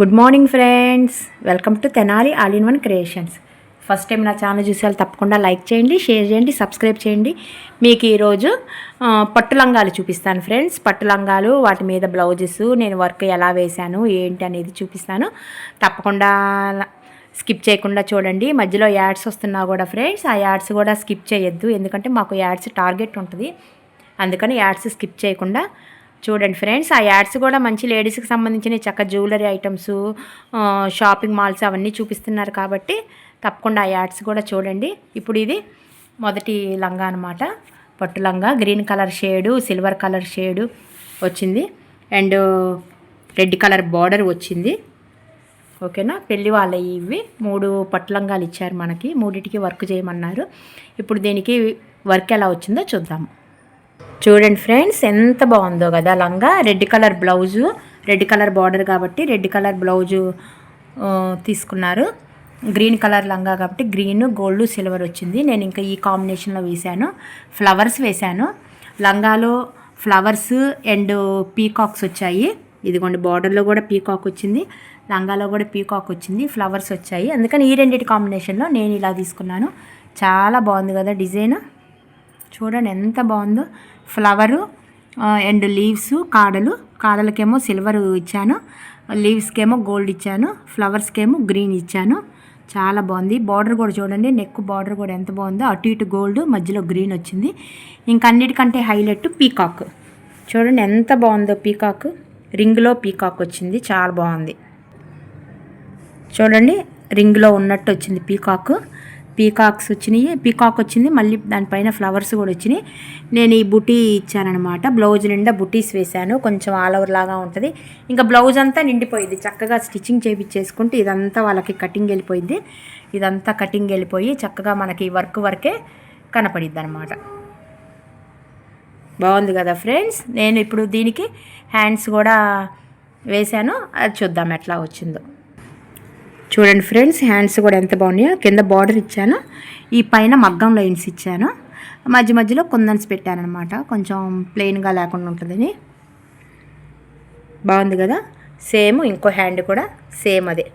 Good morning friends welcome to Tenali all in one creations first time నా channel చూసే తప్పకుండా like చేయండి share చేయండి సబ్స్క్రైబ్ చేయండి. మీకు ఈరోజు పట్టు లంగాలు చూపిస్తాను ఫ్రెండ్స్ పట్టు లంగాలు వాటి మీద బ్లౌజెస్ నేను వర్క్ ఎలా వేశాను ఏంటి అనేది చూపిస్తాను. తప్పకుండా స్కిప్ చేయకుండా చూడండి. మధ్యలో యాడ్స్ వస్తున్నా కూడా ఫ్రెండ్స్ ఆ యాడ్స్ కూడా స్కిప్ చేయొద్దు. ఎందుకంటే మాకు యాడ్స్ టార్గెట్ ఉంటుంది. అందుకని యాడ్స్ స్కిప్ చేయకుండా చూడండి ఫ్రెండ్స్ ఆ యాడ్స్ కూడా మంచి లేడీస్కి సంబంధించిన చక్క జ్యువెలరీ ఐటమ్స్ షాపింగ్ మాల్స్ అవన్నీ చూపిస్తున్నారు కాబట్టి తప్పకుండా ఆ యాడ్స్ కూడా చూడండి. ఇప్పుడు ఇది మొదటి లంగా అనమాట పట్టు లంగా green colour shade silver colour shade వచ్చింది. అండ్ రెడ్ కలర్ బార్డర్ వచ్చింది. ఓకేనా? పెళ్ళి వాళ్ళ ఇవి. మూడు పట్టు లంగాలు ఇచ్చారు మనకి. మూడింటికి వర్క్ చేయమన్నారు. ఇప్పుడు దీనికి వర్క్ ఎలా వచ్చిందో చూద్దాము చూడండి ఫ్రెండ్స్ ఎంత బాగుందో కదా లంగా. Red colour blouse red colour border కాబట్టి రెడ్ కలర్ బ్లౌజు తీసుకున్నారు. గ్రీన్ కలర్ లంగా కాబట్టి గ్రీన్ గోల్డ్ సిల్వర్ వచ్చింది. నేను ఇంకా ఈ కాంబినేషన్లో వేశాను. ఫ్లవర్స్ వేశాను. లంగాలో ఫ్లవర్స్ అండ్ పీకాక్స్ వచ్చాయి. ఇదిగోండి బార్డర్లో కూడా పీకాక్ వచ్చింది. లంగాలో కూడా పీకాక్ వచ్చింది. ఫ్లవర్స్ వచ్చాయి. అందుకని ఈ రెండింటి కాంబినేషన్లో నేను ఇలా తీసుకున్నాను. చాలా బాగుంది కదా డిజైన్. చూడండి ఎంత బాగుందో. ఫ్లవరు అండ్ లీవ్స్ కాడలు. కాడలకేమో సిల్వర్ ఇచ్చాను. లీవ్స్కేమో గోల్డ్ ఇచ్చాను. ఫ్లవర్స్కేమో గ్రీన్ ఇచ్చాను. చాలా బాగుంది. బార్డర్ కూడా చూడండి. నెక్ బార్డర్ కూడా ఎంత బాగుందో. అటు ఇటు గోల్డ్ మధ్యలో గ్రీన్ వచ్చింది. ఇంకన్నిటికంటే హైలైట్ పీకాక్ చూడండి ఎంత బాగుందో పీకాక్ రింగ్లో పీకాక్ వచ్చింది. చాలా బాగుంది. చూడండి రింగ్లో ఉన్నట్టు వచ్చింది పీకాక్ పీకాక్స్ వచ్చినాయి. పీకాక్ వచ్చింది. మళ్ళీ దానిపైన ఫ్లవర్స్ కూడా వచ్చినాయి. నేను ఈ బుటీ ఇచ్చానమాట బ్లౌజ్ నిండా బుటీస్ వేశాను. కొంచెం ఆల్ ఓవర్ లాగా ఉంటుంది. ఇంకా బ్లౌజ్ అంతా నిండిపోయింది. చక్కగా స్టిచ్చింగ్ చేయించేసుకుంటే ఇదంతా వాళ్ళకి కటింగ్ వెళ్ళిపోయింది. ఇదంతా కటింగ్ వెళ్ళిపోయి చక్కగా మనకి వర్క్ వర్కే కనపడిద్ది అనమాట బాగుంది కదా ఫ్రెండ్స్? నేను ఇప్పుడు దీనికి హ్యాండ్స్ కూడా వేశాను. అది చూద్దాం ఎట్లా వచ్చిందో. చూడండి ఫ్రెండ్స్ హ్యాండ్స్ కూడా ఎంత బాగున్నాయో. కింద బార్డర్ ఇచ్చాను. ఈ పైన మగ్గం లైన్స్ ఇచ్చాను. మధ్య మధ్యలో కుందన్స్ పెట్టానమాట కొంచెం ప్లెయిన్గా లేకుండా ఉంటుందని. బాగుంది కదా? సేమ్ ఇంకో హ్యాండ్ కూడా సేమ్ అదే.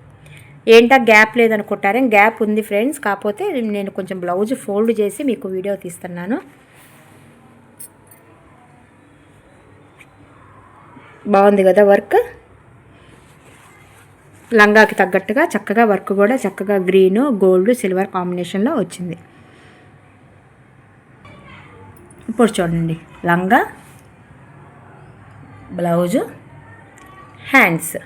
ఏంటా గ్యాప్ లేదనుకుంటారే? గ్యాప్ ఉంది ఫ్రెండ్స్. కాకపోతే నేను కొంచెం బ్లౌజ్ ఫోల్డ్ చేసి మీకు వీడియో తీస్తున్నాను. బాగుంది కదా వర్క్? లంగాకి తగ్గట్టుగా చక్కగా వర్క్ కూడా చక్కగా గ్రీను గోల్డ్ సిల్వర్ కాంబినేషన్లో వచ్చింది. ఇప్పుడు చూడండి. లంగా బ్లౌజు హ్యాండ్స్.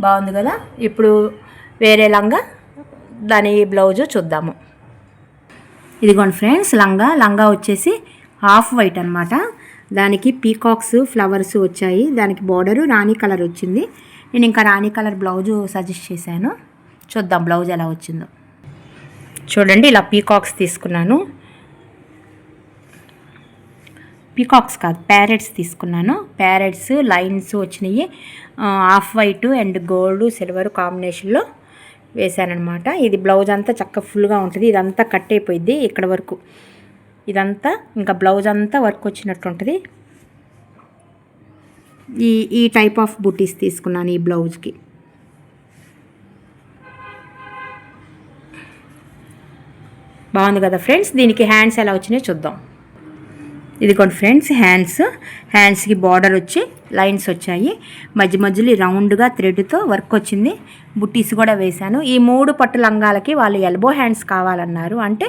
బాగుంది కదా? ఇప్పుడు వేరే లంగా దాని బ్లౌజు చూద్దాము. ఇదిగోండి ఫ్రెండ్స్ లంగా. లంగా వచ్చేసి హాఫ్ వైట్ అనమాట దానికి పీకాక్స్ ఫ్లవర్స్ వచ్చాయి. దానికి బార్డరు రాణి కలర్ వచ్చింది. నేను ఇంకా రాణి కలర్ బ్లౌజు సజెస్ట్ చేశాను. చూద్దాం బ్లౌజ్ ఎలా వచ్చిందో. చూడండి ఇలా పీకాక్స్ తీసుకున్నాను. పీకాక్స్ కాదు ప్యారెట్స్ తీసుకున్నాను. ప్యారెట్స్ లైన్స్ వచ్చినాయి. Off white and gold silver కాంబినేషన్లో వేశానమాట ఇది బ్లౌజ్ అంతా చక్క ఫుల్గా ఉంటుంది. ఇదంతా కట్ అయిపోయింది ఇక్కడ వరకు. ఇదంతా ఇంకా బ్లౌజ్ అంతా వర్క్ వచ్చినట్టు ఉంటుంది. ఈ ఈ టైప్ ఆఫ్ బుటీస్ తీసుకున్నాను ఈ బ్లౌజ్కి. బాగుంది కదా ఫ్రెండ్స్? దీనికి హ్యాండ్స్ ఎలా వచ్చినాయో చూద్దాం. ఇదిగోండి ఫ్రెండ్స్ హ్యాండ్స్. హ్యాండ్స్కి బార్డర్ వచ్చి లైన్స్ వచ్చాయి. మధ్య మధ్యలో రౌండ్గా థ్రెడ్తో వర్క్ వచ్చింది. బుట్టీస్ కూడా వేశాను. ఈ మూడు పట్టు లంగాలకి వాళ్ళు ఎల్బో హ్యాండ్స్ కావాలన్నారు. అంటే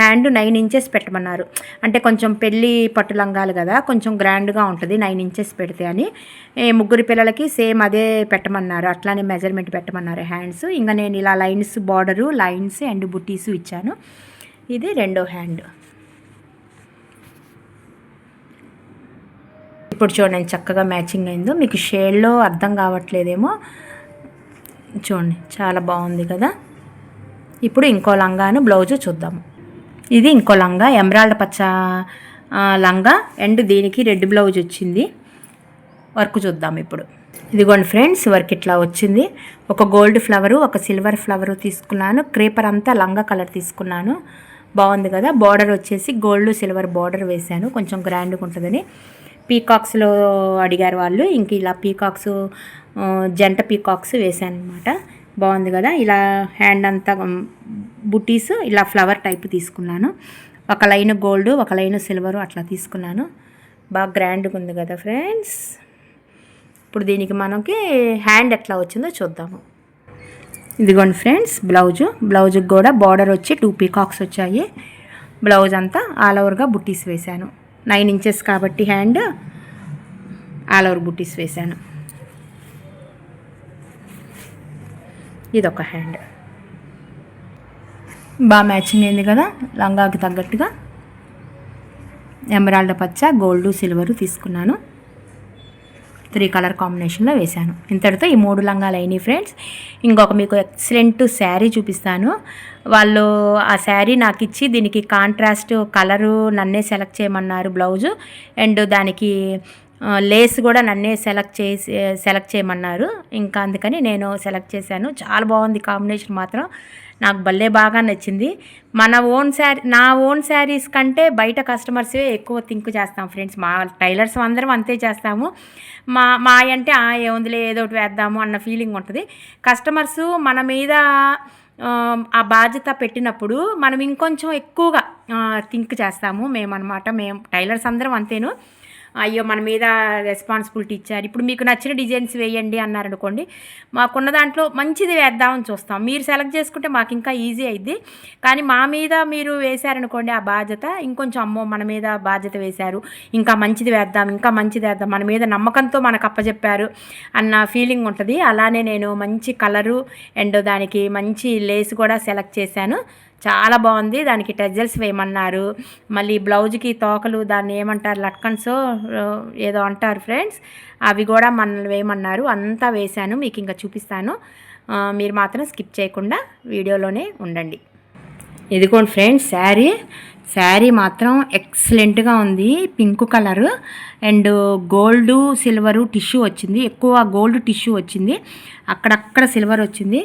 హ్యాండ్ నైన్ ఇంచెస్ పెట్టమన్నారు. అంటే కొంచెం పెళ్ళి పట్టు లంగాలు కదా కొంచెం గ్రాండ్గా ఉంటుంది నైన్ ఇంచెస్ పెడితే అని. ముగ్గురు పిల్లలకి సేమ్ అదే పెట్టమన్నారు. అట్లానే మెజర్మెంట్ పెట్టమన్నారు హ్యాండ్స్. ఇంకా నేను ఇలా లైన్స్ బార్డరు లైన్స్ అండ్ బుట్టీస్ ఇచ్చాను. ఇది రెండో హ్యాండ్. ఇప్పుడు చూడండి చక్కగా మ్యాచింగ్ అయిందో. మీకు షేడ్లో అర్థం కావట్లేదేమో. చూడండి చాలా బాగుంది కదా. ఇప్పుడు ఇంకో లంగాను బ్లౌజు చూద్దాము. ఇది ఇంకో లంగా ఎమరాల్డ్ పచ్చ లంగా. అండ్ దీనికి రెడ్ బ్లౌజ్ వచ్చింది. వర్క్ చూద్దాం ఇప్పుడు. ఇదిగోండి ఫ్రెండ్స్ వర్క్ ఇట్లా వచ్చింది. ఒక గోల్డ్ ఫ్లవరు ఒక సిల్వర్ ఫ్లవరు తీసుకున్నాను. క్రేపర్ అంతా లంగా కలర్ తీసుకున్నాను. బాగుంది కదా? బార్డర్ వచ్చేసి గోల్డ్ సిల్వర్ బార్డర్ వేశాను. కొంచెం గ్రాండ్గా ఉంటుందని. పీకాక్స్లో అడిగారు వాళ్ళు. ఇంక ఇలా పీకాక్స్ జంట పీకాక్స్ వేసాను అనమాట బాగుంది కదా? ఇలా హ్యాండ్ అంతా బుటీస్ ఇలా ఫ్లవర్ టైప్ తీసుకున్నాను. ఒక లైన్ గోల్డ్ ఒక లైన్ సిల్వర్ అట్లా తీసుకున్నాను. బాగా గ్రాండ్గా ఉంది కదా ఫ్రెండ్స్? ఇప్పుడు దీనికి మనకి హ్యాండ్ ఎట్లా వచ్చిందో చూద్దాము. ఇదిగోండి ఫ్రెండ్స్ బ్లౌజు. బ్లౌజ్కి కూడా బార్డర్ వచ్చి టూ పీకాక్స్ వచ్చాయి. బ్లౌజ్ అంతా ఆల్ ఓవర్గా బుట్టీస్ వేశాను నైన్ ఇంచెస్ కాబట్టి హ్యాండ్ ఆల్ ఓవర్ బుట్టీస్ వేశాను. ఇదొక హ్యాండ్. బాగా మ్యాచింగ్ అయింది కదా లంగాకి తగ్గట్టుగా. ఎమరాల్డ్ పచ్చ గోల్డ్ సిల్వర్ తీసుకున్నాను. త్రీ కలర్ కాంబినేషన్లో వేశాను. ఇంతటితో ఈ మూడు లంగాలు అయినాయి ఫ్రెండ్స్. ఇంకొక మీకు ఎక్సలెంట్ శారీ చూపిస్తాను. వాళ్ళు ఆ శారీ నాకు ఇచ్చి దీనికి కాంట్రాస్ట్ కలరు నన్నే సెలెక్ట్ చేయమన్నారు బ్లౌజు. అండ్ దానికి లేస్ కూడా నన్నే సెలెక్ట్ చేసి సెలెక్ట్ చేయమన్నారు. ఇంకా అందుకని నేను సెలెక్ట్ చేశాను. చాలా బాగుంది కాంబినేషన్ మాత్రం. నాకు భలే బాగా నచ్చింది. మన ఓన్ శారీ నా ఓన్ శారీస్ కంటే బయట కస్టమర్సే ఎక్కువ థింక్ చేస్తాం ఫ్రెండ్స్. మా టైలర్స్ అందరం అంతే చేస్తాము. మా మా అంటే ఏముందిలే ఏదో ఒకటి వేద్దాము అన్న ఫీలింగ్ ఉంటుంది. కస్టమర్స్ మన మీద ఆ బాధ్యత పెట్టినప్పుడు మనం ఇంకొంచెం ఎక్కువగా థింక్ చేస్తాము. మేమన్నమాట మేము టైలర్స్ అందరం అంతేను. అయ్యో మన మీద రెస్పాన్సిబిలిటీ ఇచ్చారు. ఇప్పుడు మీకు నచ్చిన డిజైన్స్ వేయండి అన్నారనుకోండి మాకున్న దాంట్లో మంచిది వేద్దామని చూస్తాం. మీరు సెలెక్ట్ చేసుకుంటే మాకు ఇంకా ఈజీ అయింది కానీ మా మీద మీరు వేశారనుకోండి ఆ బాధ్యత ఇంకొంచెం అమ్మో మన మీద బాధ్యత వేశారు. ఇంకా మంచిది వేద్దాం ఇంకా మంచిది వేద్దాం మన మీద నమ్మకంతో మనకు అప్పచెప్పారు అన్న ఫీలింగ్ ఉంటుంది. అలానే నేను మంచి కలరు అండ్ దానికి మంచి లేస్ కూడా సెలెక్ట్ చేశాను. చాలా బాగుంది. దానికి టెజల్స్ వేయమన్నారు. మళ్ళీ బ్లౌజ్కి తోకలు దాన్ని ఏమంటారు లట్కన్స్ ఏదో అంటారు ఫ్రెండ్స్. అవి కూడా మనల్ని వేయమన్నారు. అంతా వేశాను. మీకు ఇంకా చూపిస్తాను. మీరు మాత్రం స్కిప్ చేయకుండా వీడియోలోనే ఉండండి. ఇదిగోండి ఫ్రెండ్స్ శారీ. శారీ మాత్రం ఎక్సలెంట్గా ఉంది. Pink colour. And gold silver tissue వచ్చింది. ఎక్కువ గోల్డ్ టిష్యూ వచ్చింది. అక్కడక్కడ సిల్వర్ వచ్చింది.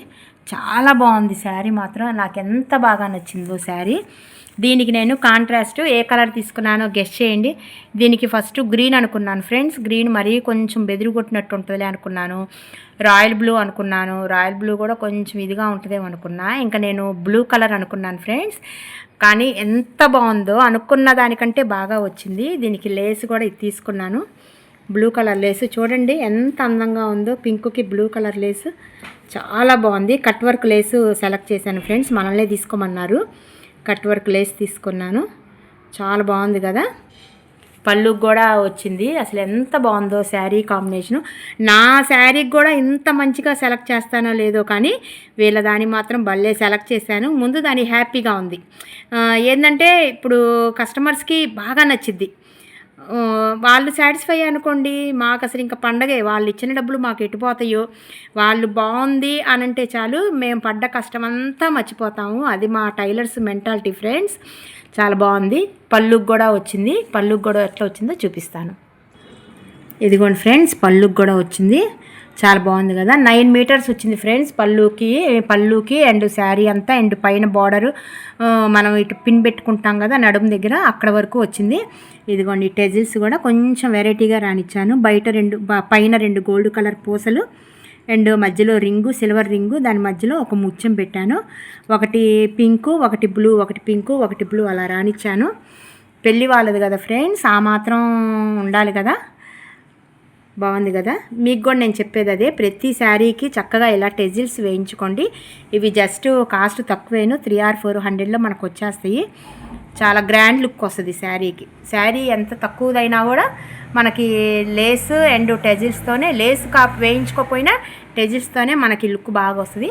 చాలా బాగుంది శారీ మాత్రం. నాకు ఎంత బాగా నచ్చిందో శారీ. దీనికి నేను కాంట్రాస్ట్ ఏ కలర్ తీసుకున్నానో గెస్ట్ చేయండి. దీనికి ఫస్ట్ గ్రీన్ అనుకున్నాను ఫ్రెండ్స్ గ్రీన్ మరీ కొంచెం బెదిరి కొట్టినట్టు ఉంటుందిలే అనుకున్నాను. రాయల్ బ్లూ అనుకున్నాను. రాయల్ బ్లూ కూడా కొంచెం ఇదిగా ఉంటుందేమో అనుకున్నా. ఇంకా నేను బ్లూ కలర్ అనుకున్నాను ఫ్రెండ్స్ కానీ ఎంత బాగుందో అనుకున్న దానికంటే బాగా వచ్చింది. దీనికి లేస్ కూడా ఇది తీసుకున్నాను. Blue colour lace. చూడండి ఎంత అందంగా ఉందో. పింక్కి బ్లూ కలర్ లేస్. చాలా బాగుంది. కట్ వర్క్ లేసు సెలెక్ట్ చేశాను ఫ్రెండ్స్. మనల్నే తీసుకోమన్నారు. కట్ వర్క్ లేస్ తీసుకున్నాను. చాలా బాగుంది కదా. పళ్ళుకి కూడా వచ్చింది. అసలు ఎంత బాగుందో శారీ కాంబినేషను. నా శారీకి కూడా ఇంత మంచిగా సెలెక్ట్ చేస్తానో లేదో కానీ వీళ్ళ దాన్ని మాత్రం భలే సెలెక్ట్ చేశాను. ముందు దాని హ్యాపీగా ఉంది. ఏంటంటే ఇప్పుడు కస్టమర్స్కి బాగా నచ్చిద్ది. వాళ్ళు సాటిస్ఫై అనుకోండి మాకు అసలు ఇంకా పండగే వాళ్ళు ఇచ్చిన డబ్బులు మాకు ఎటుపోతాయో వాళ్ళు బాగుంది అని అంటే చాలు మేము పడ్డ కష్టం అంతా మర్చిపోతాము. అది మా టైలర్స్ మెంటాలిటీ ఫ్రెండ్స్ చాలా బాగుంది పళ్ళుకి కూడా వచ్చింది. పళ్ళుకి కూడా ఎట్లా వచ్చిందో చూపిస్తాను. ఇదిగోండి ఫ్రెండ్స్ పళ్ళుకి కూడా వచ్చింది. చాలా బాగుంది కదా. నైన్ మీటర్స్ వచ్చింది ఫ్రెండ్స్ పళ్ళుకి పళ్ళుకి అండ్ శారీ అంతా అండ్ పైన బార్డర్ మనం ఇటు పిన్ పెట్టుకుంటాం కదా నడుము దగ్గర అక్కడ వరకు వచ్చింది. ఇదిగోండి టెజిల్స్ కూడా కొంచెం వెరైటీగా రానిచ్చాను బయట రెండు పైన రెండు గోల్డ్ కలర్ పూసలు అండ్ మధ్యలో రింగు సిల్వర్ రింగు దాని మధ్యలో ఒక ముత్యం పెట్టాను. ఒకటి పింకు ఒకటి బ్లూ ఒకటి పింకు ఒకటి బ్లూ అలా రానిచ్చాను పెళ్ళి వాళ్ళది కదా ఫ్రెండ్స్ ఆ మాత్రం ఉండాలి కదా. బాగుంది కదా? మీకు కూడా నేను చెప్పేది అదే. ప్రతి శారీకి చక్కగా ఇలా టెజిల్స్ వేయించుకోండి. ఇవి జస్ట్ కాస్ట్ తక్కువేను. త్రీ ఆర్ ఫోర్ హండ్రెడ్లో మనకు వచ్చేస్తాయి. చాలా గ్రాండ్ లుక్ వస్తుంది శారీకి. శారీ ఎంత తక్కువదైనా కూడా మనకి లేస్ అండ్ టెజిల్స్తోనే లేస్ కాప్ వేయించుకోకపోయినా టెజిల్స్తోనే మనకి లుక్ బాగా వస్తుంది.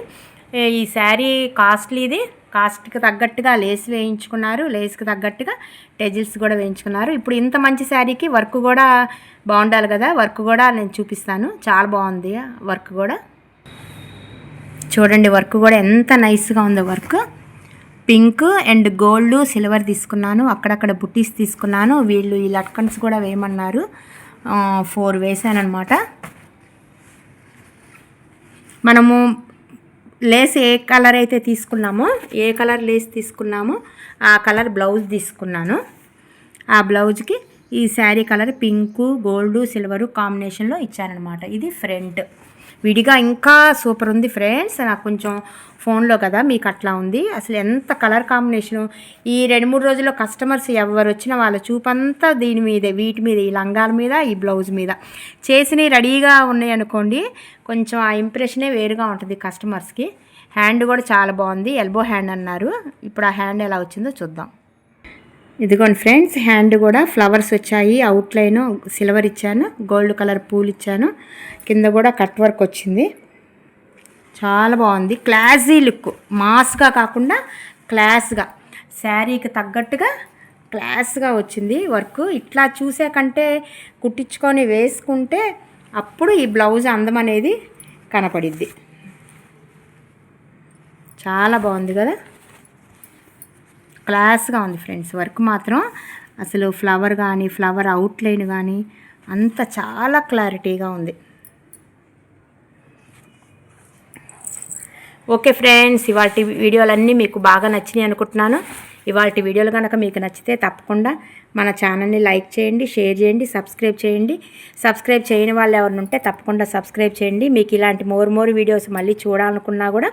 ఈ శారీ కాస్ట్లీది కాస్ట్కి తగ్గట్టుగా లేస్ వేయించుకున్నారు. లేస్కి తగ్గట్టుగా టెజిల్స్ కూడా వేయించుకున్నారు. ఇప్పుడు ఇంత మంచి శారీకి వర్క్ కూడా బాగుండాలి కదా. వర్క్ కూడా నేను చూపిస్తాను. చాలా బాగుంది వర్క్ కూడా. చూడండి వర్క్ కూడా ఎంత నైస్గా ఉందో work. Pink and gold silver తీసుకున్నాను. అక్కడక్కడ బుట్టీస్ తీసుకున్నాను. వీళ్ళు ఈ లట్కన్స్ కూడా వేయమన్నారు. ఫోర్ వేసాను అనమాట మనము లేస్ ఏ కలర్ అయితే తీసుకున్నామో ఏ కలర్ లేస్ తీసుకున్నామో ఆ కలర్ బ్లౌజ్ తీసుకున్నాను. ఆ బ్లౌజ్కి ఈ sari colour pink gold silver కాంబినేషన్లో ఇచ్చారనమాట ఇది ఫ్రంట్. విడిగా ఇంకా సూపర్ ఉంది ఫ్రెండ్స్. నాకు కొంచెం ఫోన్లో కదా మీకు అట్లా ఉంది. అసలు ఎంత కలర్ కాంబినేషను. ఈ రెండు మూడు రోజుల్లో కస్టమర్స్ ఎవరు వచ్చినా వాళ్ళ చూపంతా దీని మీదే వీటి మీద ఈ లంగాల మీద ఈ బ్లౌజ్ మీద. చేసినవి రెడీగా ఉన్నాయి అనుకోండి కొంచెం ఆ ఇంప్రెషనే వేరుగా ఉంటుంది కస్టమర్స్కి. హ్యాండ్ కూడా చాలా బాగుంది. ఎల్బో హ్యాండ్ అన్నారు. ఇప్పుడు ఆ హ్యాండ్ ఎలా వచ్చిందో చూద్దాం. ఇదిగోండి ఫ్రెండ్స్ హ్యాండ్ కూడా ఫ్లవర్స్ వచ్చాయి. అవుట్లైన్ సిల్వర్ ఇచ్చాను గోల్డ్ కలర్ పూలు ఇచ్చాను. కింద కూడా కట్ వర్క్ వచ్చింది. చాలా బాగుంది. Classy look. మాస్గా కాకుండా క్లాస్గా. శారీకి తగ్గట్టుగా క్లాస్గా వచ్చింది వర్క్. ఇట్లా చూసే కంటే కుట్టించుకొని వేసుకుంటే అప్పుడు ఈ బ్లౌజ్ అందం అనేది కనపడిద్ది. చాలా బాగుంది కదా? క్లాస్గా ఉంది ఫ్రెండ్స్. వర్క్ మాత్రం అసలు ఫ్లవర్ కానీ ఫ్లవర్ అవుట్లైన్ కానీ అంత చాలా క్లారిటీగా ఉంది. ఓకే ఫ్రెండ్స్ ఇవాటి వీడియోలన్నీ మీకు బాగా నచ్చినాయి అనుకుంటున్నాను. ఇవాటి వీడియోలు కనుక మీకు నచ్చితే తప్పకుండా మన ఛానల్ని లైక్ చేయండి షేర్ చేయండి సబ్స్క్రైబ్ చేయండి. సబ్స్క్రైబ్ చేయని వాళ్ళు ఎవరిని ఉంటే తప్పకుండా సబ్స్క్రైబ్ చేయండి. మీకు ఇలాంటి మోర్ మోర్ వీడియోస్ మళ్ళీ చూడాలనుకున్నా కూడా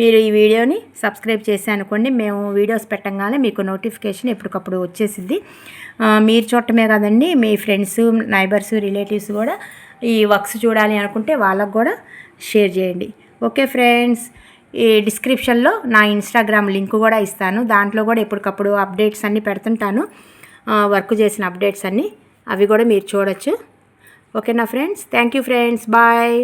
మీరు ఈ వీడియోని సబ్స్క్రైబ్ చేసి అనుకోండి. మేము వీడియోస్ పెట్టంగానే మీకు నోటిఫికేషన్ ఎప్పటికప్పుడు వచ్చేసిద్ది. మీరు చూడటమే కదండి మీ ఫ్రెండ్స్ నైబర్స్ రిలేటివ్స్ కూడా ఈ వర్క్స్ చూడాలి అనుకుంటే వాళ్ళకు కూడా షేర్ చేయండి. ఓకే ఫ్రెండ్స్ ఈ డిస్క్రిప్షన్లో నా ఇన్స్టాగ్రామ్ లింక్ కూడా ఇస్తాను. దాంట్లో కూడా ఎప్పటికప్పుడు అప్డేట్స్ అన్నీ పెడుతుంటాను. వర్క్ చేసిన అప్డేట్స్ అన్నీ. అవి కూడా మీరు చూడొచ్చు. ఓకేనా friends? Thank you friends. Bye.